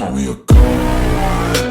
call me a god.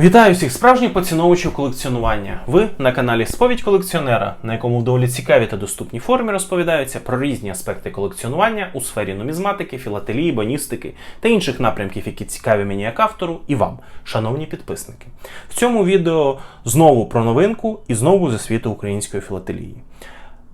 Вітаю всіх справжніх поціновувачів колекціонування. Ви на каналі Сповідь колекціонера, на якому в доволі цікавій та доступній формі розповідаються про різні аспекти колекціонування у сфері нумізматики, філателії, боністики та інших напрямків, які цікаві мені як автору і вам, шановні підписники. В цьому відео знову про новинку і знову зі світу української філателії.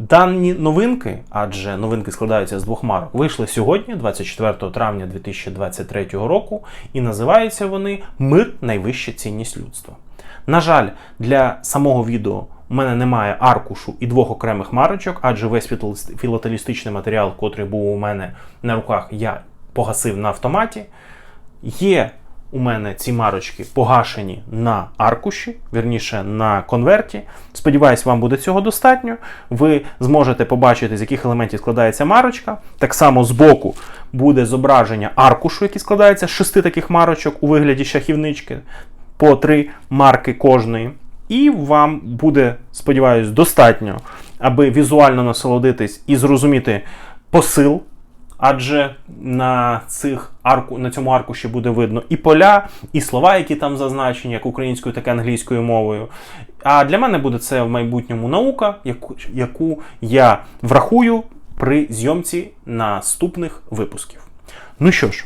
Дані новинки, адже новинки складаються з двох марок, вийшли сьогодні, 24 травня 2023 року, і називаються вони Мир найвища цінність людства. На жаль, для самого відео у мене немає аркушу і двох окремих марочок, адже весь філателістичний матеріал, котрий був у мене на руках, я погасив на автоматі. Є у мене ці марочки погашені на аркуші, вірніше на конверті. Сподіваюсь, вам буде цього достатньо. Ви зможете побачити, з яких елементів складається марочка. Так само збоку буде зображення аркушу, який складається з шести таких марочок у вигляді шахівнички, по три марки кожної. І вам буде, сподіваюсь, достатньо, аби візуально насолодитись і зрозуміти посил Адже на цих арку на цьому аркуші буде видно і поля, і слова, які там зазначені, як українською, так і англійською мовою. А для мене буде це в майбутньому наука, яку, яку я врахую при зйомці наступних випусків. Ну що ж,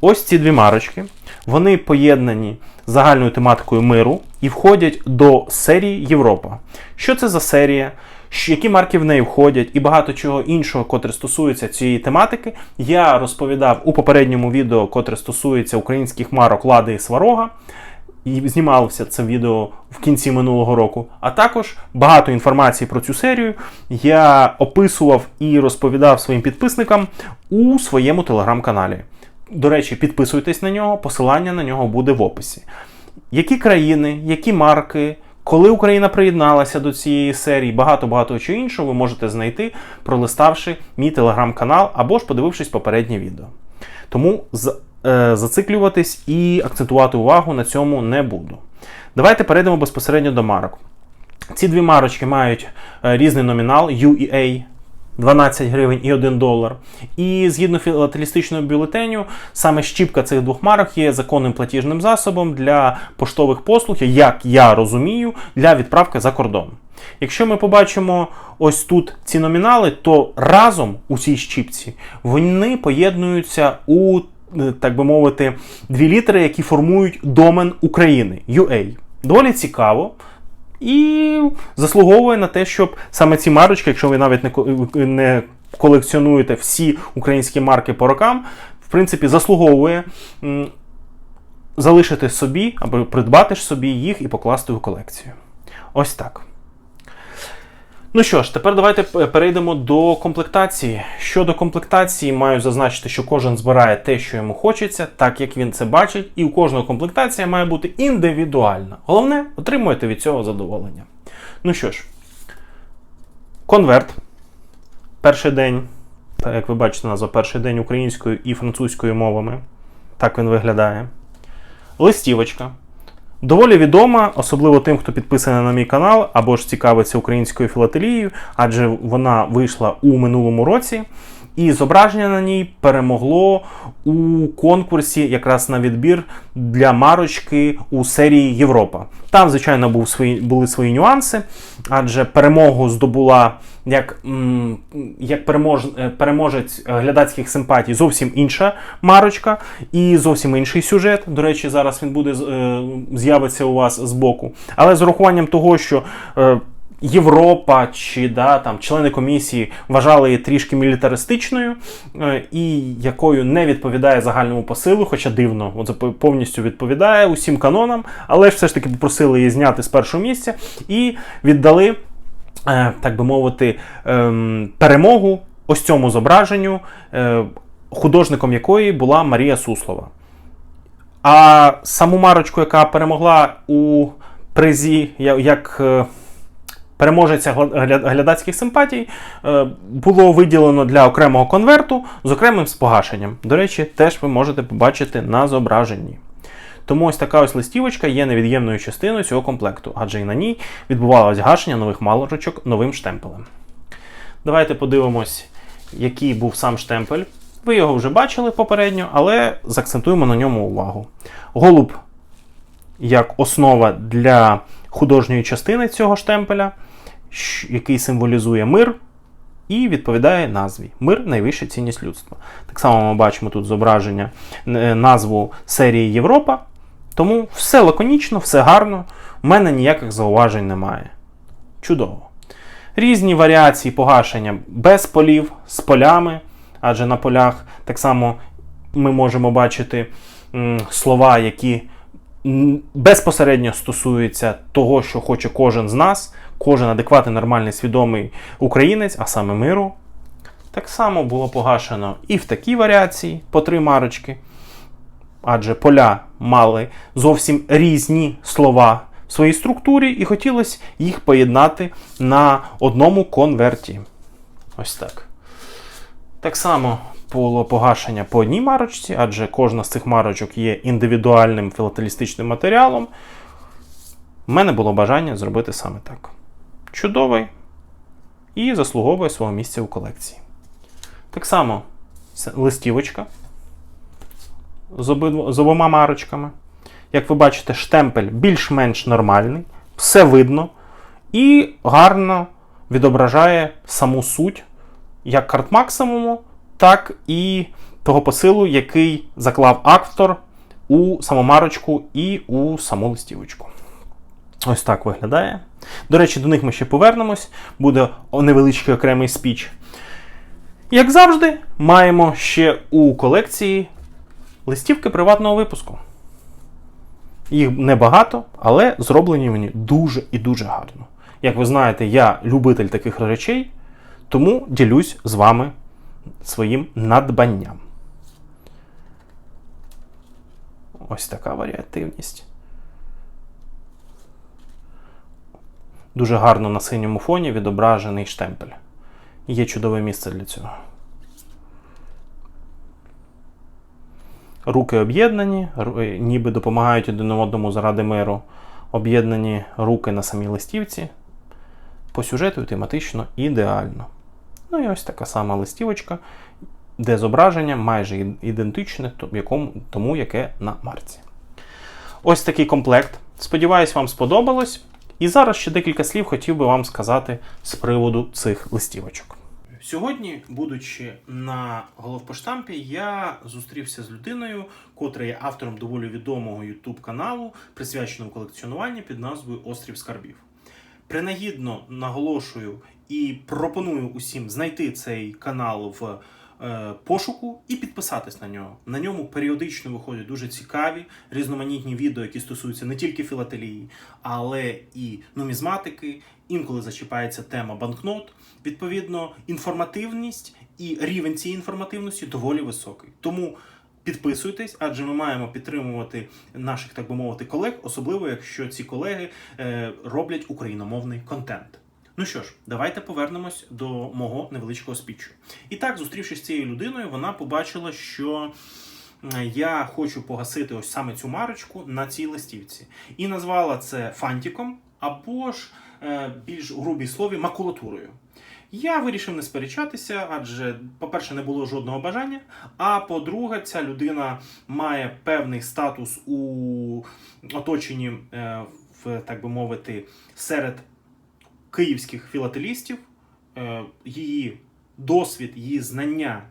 ось ці дві марочки. Вони поєднані загальною тематикою миру і входять до серії Європа. Що це за серія? Які марки в неї входять, і багато чого іншого, котре стосується цієї тематики, я розповідав у попередньому відео, котре стосується українських марок Лади і Сварога. І знімалося це відео в кінці минулого року. А також багато інформації про цю серію я описував і розповідав своїм підписникам у своєму телеграм-каналі. До речі, підписуйтесь на нього, посилання на нього буде в описі. Які країни, які марки, коли Україна приєдналася до цієї серії, багато-багато чого іншого ви можете знайти, пролиставши мій телеграм-канал або ж подивившись попереднє відео. Тому з- е, зациклюватись і акцентувати увагу на цьому не буду. Давайте перейдемо безпосередньо до марок. Ці дві марочки мають е, різний номінал UEA 12 гривень і 1 долар. І згідно філателістичного бюлетеню, саме щіпка цих двох марок є законним платіжним засобом для поштових послуг, як я розумію, для відправки за кордон. Якщо ми побачимо ось тут ці номінали, то разом у цій щіпці вони поєднуються у, е, так би мовити, дві літери, які формують домен України UA. Доволі цікаво. І заслуговує на те, щоб саме ці марочки, якщо ви навіть не, не колекціонуєте всі українські марки по рокам, в принципі, заслуговує залишити собі або придбати собі їх і покласти у колекцію. Ось так. Ну що ж, тепер давайте перейдемо до комплектації. Щодо комплектації, маю зазначити, що кожен збирає те, що йому хочеться, так як він це бачить, і у кожного комплектація має бути індивідуальна. Головне, отримуєте від цього задоволення. Ну що ж, конверт. Перший день, як ви бачите, назва перший день українською і французькою мовами. Так він виглядає. Листівочка. Доволі відома, особливо тим, хто підписаний на мій канал або ж цікавиться українською філателією, адже вона вийшла у минулому році. І зображення на ній перемогло у конкурсі якраз на відбір для марочки у серії Європа. Там, звичайно, був свої, були свої нюанси, адже перемогу здобула як, як перемож, е, переможець е, глядацьких симпатій зовсім інша марочка і зовсім інший сюжет. До речі, зараз він буде е, з'явиться у вас збоку. Але з урахуванням того, що Європа чи да, там, члени комісії вважали її трішки мілітаристичною е, і якою не відповідає загальному посилу, хоча дивно, зап- повністю відповідає усім канонам, але ж все ж таки попросили її зняти з першого місця і віддали, так би мовити, ем, перемогу ось цьому зображенню, е, художником якої була Марія Суслова. А саму марочку, яка перемогла у призі, як е, переможеця глядацьких симпатій, е, було виділено для окремого конверту з окремим спогашенням. До речі, теж ви можете побачити на зображенні. Тому ось така ось листівочка є невід'ємною частиною цього комплекту, адже і на ній відбувалось гашення нових малорочок новим штемпелем. Давайте подивимось, який був сам штемпель. Ви його вже бачили попередньо, але заакцентуємо на ньому увагу. Голуб як основа для художньої частини цього штемпеля, який символізує мир і відповідає назві Мир найвища цінність людства. Так само ми бачимо тут зображення е, назву серії Європа. Тому все лаконічно, все гарно. У мене ніяких зауважень немає. Чудово. Різні варіації погашення без полів, з полями, адже на полях так само ми можемо бачити слова, які безпосередньо стосуються того, що хоче кожен з нас, кожен адекватний, нормальний, свідомий українець, а саме миру. Так само було погашено і в такій варіації по три марочки, адже поля мали зовсім різні слова в своїй структурі, і хотілося їх поєднати на одному конверті. Ось так. Так само було погашення по одній марочці, адже кожна з цих марочок є індивідуальним філателістичним матеріалом. У мене було бажання зробити саме так. Чудовий і заслуговує свого місця у колекції. Так само листівочка з, обидво, з обома марочками. Як ви бачите, штемпель більш-менш нормальний, все видно і гарно відображає саму суть як карт максимуму, так і того посилу, який заклав автор у саму марочку і у саму листівочку. Ось так виглядає. До речі, до них ми ще повернемось. Буде невеличкий окремий спіч. Як завжди, маємо ще у колекції листівки приватного випуску. Їх небагато, але зроблені вони дуже і дуже гарно. Як ви знаєте, я любитель таких речей, тому ділюсь з вами своїм надбанням. Ось така варіативність. Дуже гарно на синьому фоні відображений штемпель. Є чудове місце для цього. Руки об'єднані, е, ніби допомагають один одному заради миру. Об'єднані руки на самій листівці. По сюжету тематично ідеально. Ну і ось така сама листівочка, де зображення майже ідентичне тому, яке на марці. Ось такий комплект. Сподіваюсь, вам сподобалось. І зараз ще декілька слів хотів би вам сказати з приводу цих листівочок. Сьогодні, будучи на головпоштампі, я зустрівся з людиною, котра є автором доволі відомого YouTube каналу, присвяченого колекціонуванню під назвою Острів Скарбів. Принагідно наголошую і пропоную усім знайти цей канал в е, пошуку і підписатись на нього. На ньому періодично виходять дуже цікаві різноманітні відео, які стосуються не тільки філателії, але і нумізматики. Інколи зачіпається тема банкнот. Відповідно, інформативність і рівень цієї інформативності доволі високий. Тому Підписуйтесь, адже ми маємо підтримувати наших, так би мовити, колег, особливо якщо ці колеги е, роблять україномовний контент. Ну що ж, давайте повернемось до мого невеличкого спічу. І так, зустрівшись з цією людиною, вона побачила, що е, я хочу погасити ось саме цю марочку на цій листівці. І назвала це фантиком або ж більш у грубій слові макулатурою. Я вирішив не сперечатися, адже, по-перше, не було жодного бажання. А по-друге, ця людина має певний статус у оточенні, е, в, так би мовити, серед київських філателістів. Е, Її досвід, її знання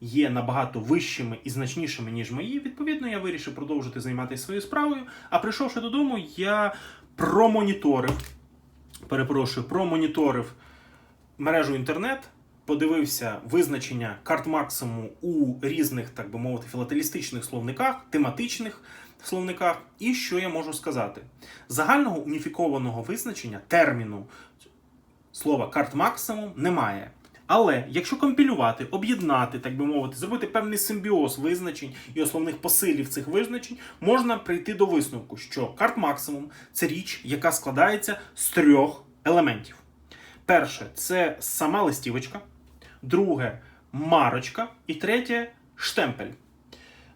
є набагато вищими і значнішими, ніж мої. Відповідно, я вирішив продовжити займатися своєю справою. А прийшовши додому, я промоніторив, перепрошую, промоніторив мережу інтернет, подивився визначення карт максимуму у різних, так би мовити, філателістичних словниках, тематичних словниках. І що я можу сказати? Загального уніфікованого визначення терміну слова карт максимум немає. Але якщо компілювати, об'єднати, так би мовити, зробити певний симбіоз визначень і основних посилів цих визначень, можна прийти до висновку, що карт максимум це річ, яка складається з трьох елементів. Перше це сама листівочка, друге марочка, і третє штемпель.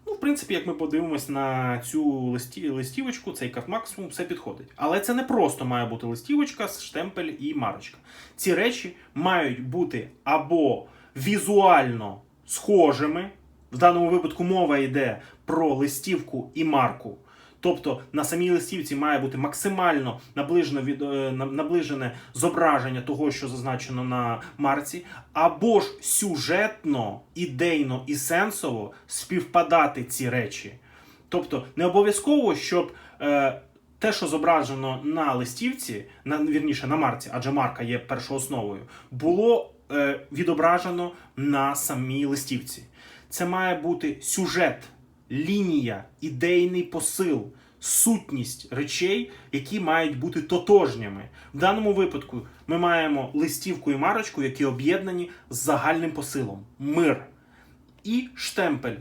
Ну, в принципі, як ми подивимось на цю листі, листівочку, цей карт максимум, все підходить. Але це не просто має бути листівочка, штемпель і марочка. Ці речі мають бути або візуально схожими. В даному випадку мова йде про листівку і марку. Тобто на самій листівці має бути максимально наближено від, е, наближене зображення того, що зазначено на марці, або ж сюжетно, ідейно і сенсово співпадати ці речі. Тобто не обов'язково, щоб е, те, що зображено на листівці, на вірніше на марці, адже марка є першоосновою, було е, відображено на самій листівці. Це має бути сюжет, лінія, ідейний посил, сутність речей, які мають бути тотожніми. В даному випадку ми маємо листівку і марочку, які об'єднані з загальним посилом мир і штемпель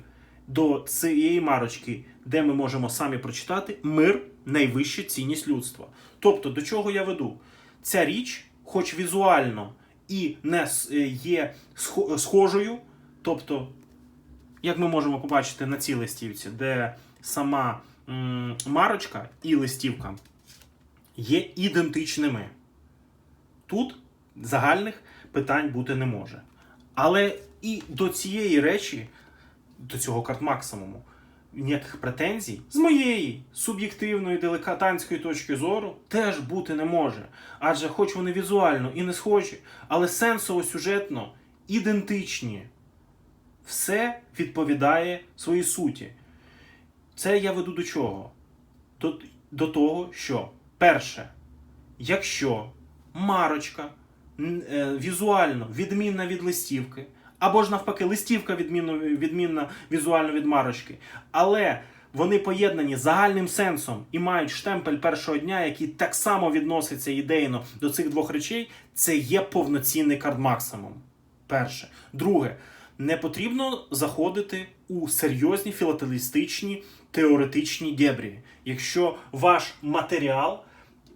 до цієї марочки, де ми можемо самі прочитати мир найвища цінність людства. Тобто, до чого я веду? Ця річ, хоч візуально і не е, є схожою, тобто, як ми можемо побачити на цій листівці, де сама марочка і листівка є ідентичними. Тут загальних питань бути не може. Але і до цієї речі, до цього карт максимуму, ніяких претензій з моєї суб'єктивної деликатанської точки зору теж бути не може. Адже, хоч вони візуально і не схожі, але сенсово сюжетно ідентичні. Все відповідає своїй суті. Це я веду до чого? До, до того, що перше, якщо марочка е, візуально відмінна від листівки, або ж навпаки, листівка відмінно, відмінна візуально від марочки, але вони поєднані загальним сенсом і мають штемпель першого дня, який так само відноситься ідейно до цих двох речей, це є повноцінний карт максимум. Перше. Друге, не потрібно заходити у серйозні філателістичні теоретичні дебрі. Якщо ваш матеріал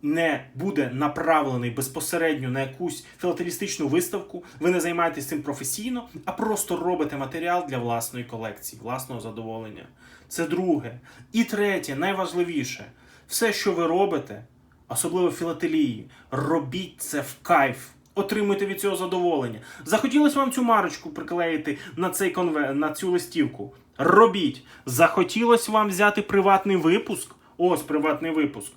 не буде направлений безпосередньо на якусь філателістичну виставку, ви не займаєтесь цим професійно, а просто робите матеріал для власної колекції, власного задоволення. Це друге. І третє, найважливіше, все, що ви робите, особливо філателії, робіть це в кайф. Отримуйте від цього задоволення. Захотілося вам цю марочку приклеїти на цей конве... на цю листівку. Робіть. Захотілося вам взяти приватний випуск. Ось приватний випуск.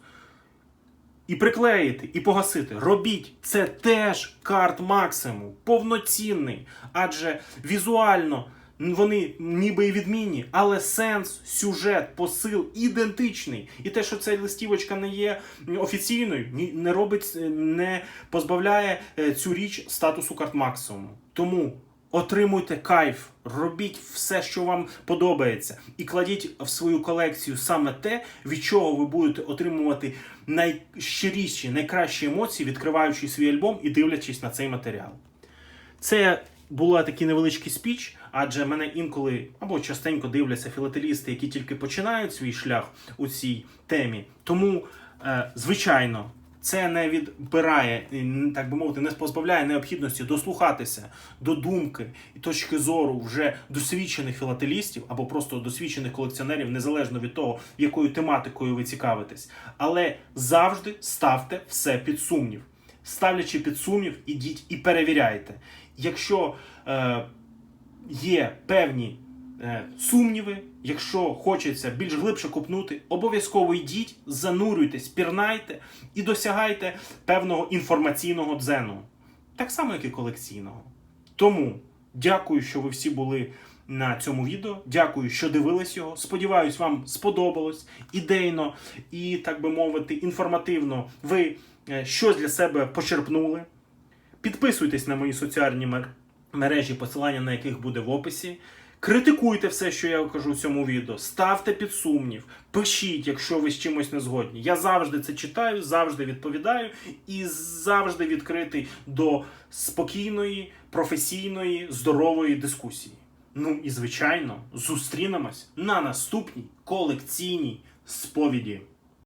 І приклеїти, і погасити. Робіть. Це теж карт максимум, повноцінний. Адже візуально вони ніби і відмінні, але сенс, сюжет, посил ідентичний. І те, що ця листівочка не є офіційною, не робить, е, не позбавляє е, цю річ статусу карт максимуму. Тому отримуйте кайф, робіть все, що вам подобається, і кладіть в свою колекцію саме те, від чого ви будете отримувати найщиріші, найкращі емоції, відкриваючи свій альбом і дивлячись на цей матеріал. Це була такий невеличкий спіч, адже мене інколи або частенько дивляться філателісти, які тільки починають свій шлях у цій темі. Тому, е, звичайно, це не відбирає, так би мовити, не позбавляє необхідності дослухатися до думки і точки зору вже досвідчених філателістів або просто досвідчених колекціонерів, незалежно від того, якою тематикою ви цікавитесь. Але завжди ставте все під сумнів. Ставлячи під сумнів, ідіть і перевіряйте. Якщо е, є певні е, сумніви, якщо хочеться більш глибше копнути, обов'язково йдіть, занурюйтесь, пірнайте і досягайте певного інформаційного дзену, так само, як і колекційного. Тому дякую, що ви всі були на цьому відео. Дякую, що дивились його. Сподіваюсь, вам сподобалось ідейно і, так би мовити, інформативно. Ви е, щось для себе почерпнули. Підписуйтесь на мої соціальні мережі, посилання на яких буде в описі. Критикуйте все, що я кажу в цьому відео. Ставте під сумнів, пишіть, якщо ви з чимось не згодні. Я завжди це читаю, завжди відповідаю і завжди відкритий до спокійної, професійної здорової дискусії. Ну і звичайно, зустрінемось на наступній колекційній сповіді.